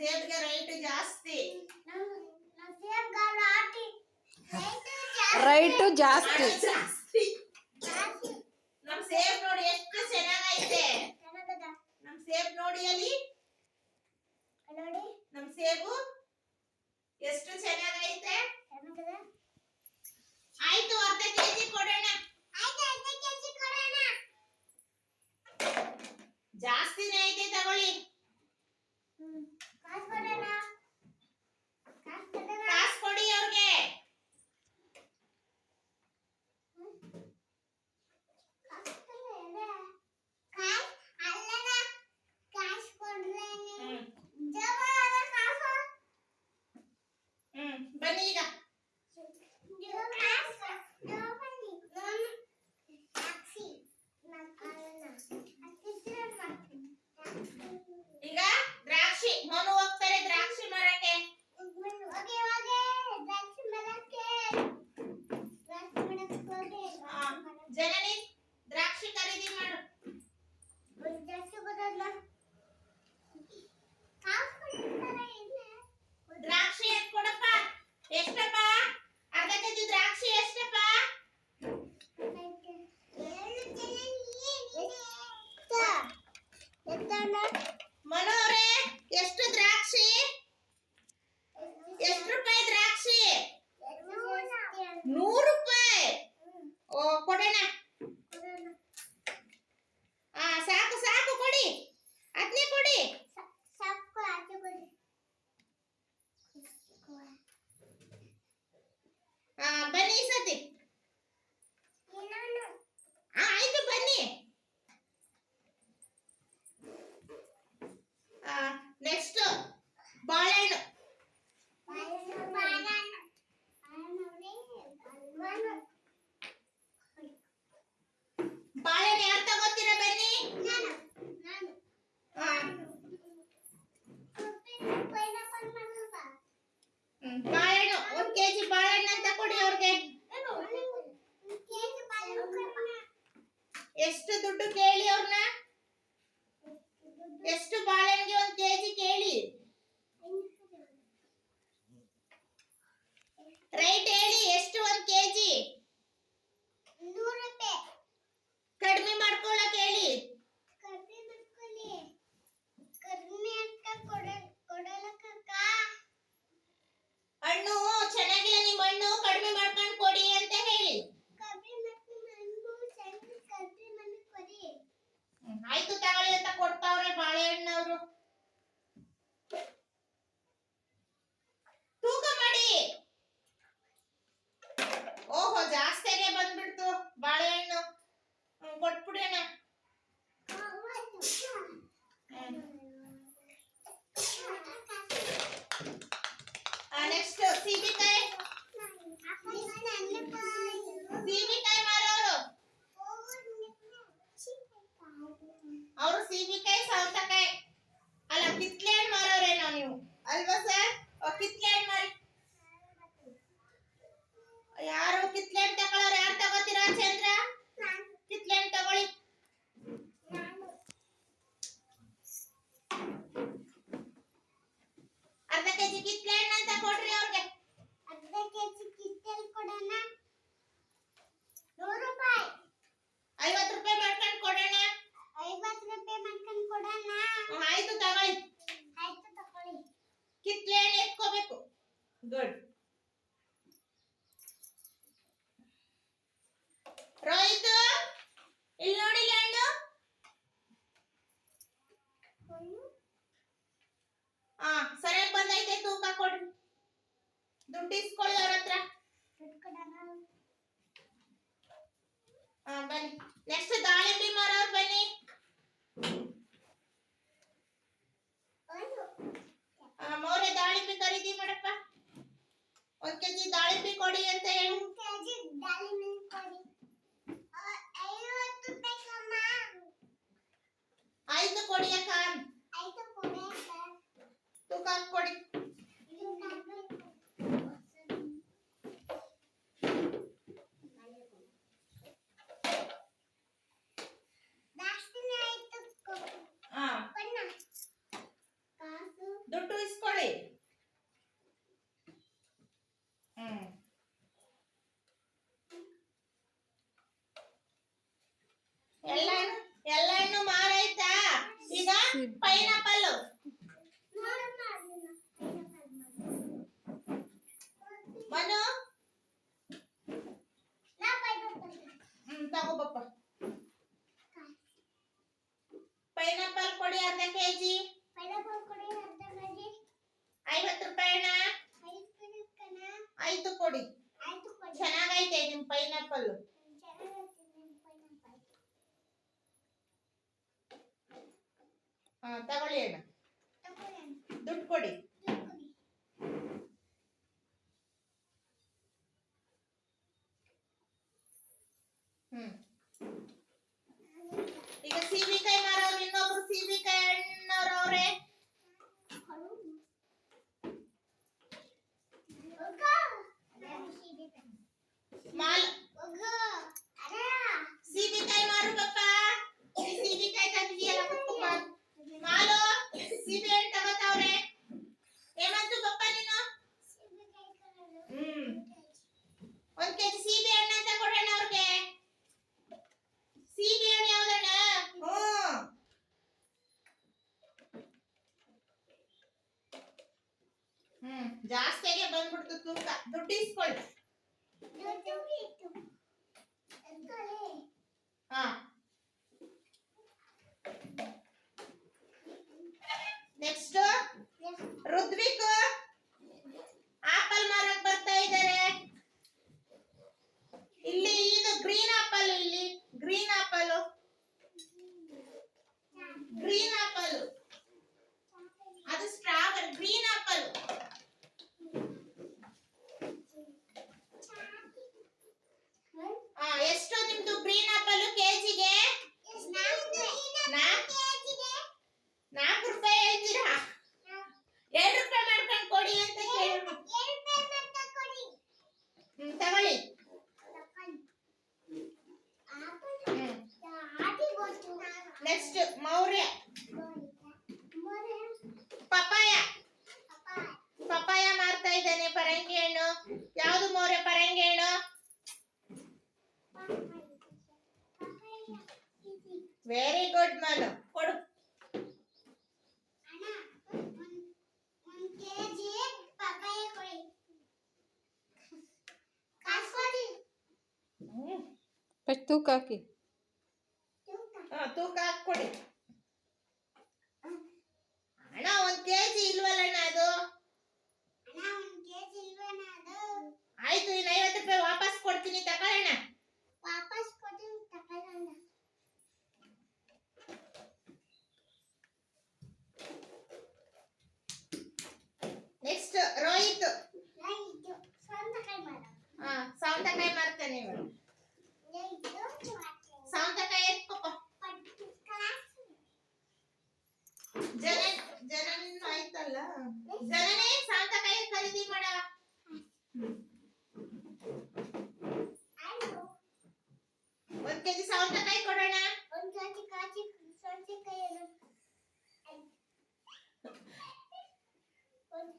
సేద్గా right జాస్తి right జాస్తి ಬಾಳೆಹಣ್ಣು, ಒಂದ್ KG ಬಾಳೆಹಣ್ಣು ಅಂತ ಕೊಡಿ ಅವ್ರಿಗೆ. ಎಷ್ಟು ದುಡ್ಡು ಕೇಳಿ ಅವ್ರನ್ನ ಎಷ್ಟು ಬಾಳೆಹಣ್ಣಿಗೆ ಒಂದ್ ಕೆಜಿ ಕೇಳಿ. ರೈಟ್ ಹೇಳಿ, ಎಷ್ಟು ಒಂದ್ ಕೆಜಿ? ಕಡಿಮೆ ಮಾಡ್ಕೊಂಡು ಕೊಡಿ ಅಂತ Capitlet. ಆ ಸರಿಯಾಗಿ ಬಂದೈತೆ ತೂಕ ಕೊಡ್ರಿ ದುಡ್ಡು ಇಸ್ಕೊಳ್ಳಿ ಅವ್ರ ಹತ್ರ ಬನ್ನಿ ನೆಕ್ಸ್ಟ್ ದಾಳಿಂಬೆ ಮರ ಬನ್ನಿ ಮೋರೆ ದಾಳಿಂಬೆ ಖರೀದಿ ಮಾಡಪ್ಪ ಒಂದ್ ಕೆಜಿ ದಾಳಿಂಬೆ ಕೊಡಿ ಅಂತ ಹೇಳಿ ಕೆಜಿ ದಾಳಿಂಬೆ ಕೊಡಿ ಐದು ಕೊಡಿ ಅಕ್ಕ ಹುಡುಗ ದುಡ್ಡು ಇಸ್ಕೊಳ್ಳಿ ಹ್ಮ್. ಎಲ್ಲ ಮಾರೈತಾ? ಈಗ ಪೈನಾ ಆಯ್ತು ಕೊಡಿ. ಚೆನ್ನಾಗೈತೆ ನಿಮ್ ಪೈನಾಪಲ್ ಹಾ ತಗೊಳ್ಳಿ ಅಣ್ಣ. ದುಡ್ಡು ಕೊಡಿ. ಇಸ್ಕೊಳ್ಳಿ ಹಾ ನೆಕ್ಸ್ಟ್ ಋತ್ವಿಕ್ ಆಪಲ್ ಮಾರಕ್ ಬರ್ತಾ ಇದ್ದಾರೆ. ಇಲ್ಲಿ ಇದು ಗ್ರೀನ್ ಆಪಲ್ ಇಲ್ಲಿ ಗ್ರೀನ್ ಆಪಲ್ ಗ್ರೀನ್ ಆಪಲ್ ಅದು ಸ್ಟ್ರಾಬೆರಿ ಗ್ರೀನ್ ಆಪಲ್ ಹಾ ಎಷ್ಟು ನಿಮ್ದು ಗ್ರೀನ್ ಆಪಲ್ ಕೆಜಿಗೆ ನಾಲ್ಕು ರೂಪಾಯಿ ಹೇಳ್ತೀರಾ ಎರಡು ರೂಪಾಯಿ ಮಾಡ್ಕೊಂಡು ಕೊಡಿ ಅಂತ ಕೇಳಿ ಹ್ಮ್ ತಗೊಳ್ಳಿ ಹ್ಮ್ ನೆಕ್ಸ್ಟ್ ಮೌರ್ಯ ಪಪಾಯ ಪಪಾಯ ಮಾರ್ತಾ ಇದ್ದಾನೆ ಪರಂಗಿ ಹಣ್ಣು ಯಾವ್ದು ಮೌರ್ಯ ಪರಂಗಿ ಹಣ್ಣು ವೆರಿ ಗುಡ್ ಮನು ಕೊಡು. ಹ್ಮ್. ಫಸ್ಟ್ ತೂಕ ಹಾಕಿ. ಹಾ, ತೂಕ ಹಾಕ್ ಕೊಡಿ ಅಣ್ಣ ಒಂದ್ ಕೆಜಿ ಇಲ್ವಲ್ಲಣ್ಣ ಅದು? ಆಯ್ತು ಇನ್ನು ಐವತ್ತು ರೂಪಾಯಿ ವಾಪಸ್ ಕೊಡ್ತೀನಿ ತಗೊಳ್ಳೋಣ ವಾಪಸ್ ಕೊಟ್ಟು ತಗೊಳ್ಳೋಣ ನೆಕ್ಸ್ಟ್ ರೋಹಿತ್? ಹಾ ಸೌಂದಕಾಯಿ ಮಾರ್ತಾನೆ ಇವರು ಇದು ಎತ್ಕೊಪ್ಪ ಪಟ್ಟು ಕಾಸು. ಜನ ಆಯ್ತಲ್ಲ? ಜನನೇ ಸೌಂದಕಾಯಿ ಖರೀದಿ ಮಾಡ. ಒಂದ್ ಕೆಜಿ ಸೌಂದಕಾಯಿ ಕೊಡೋಣ.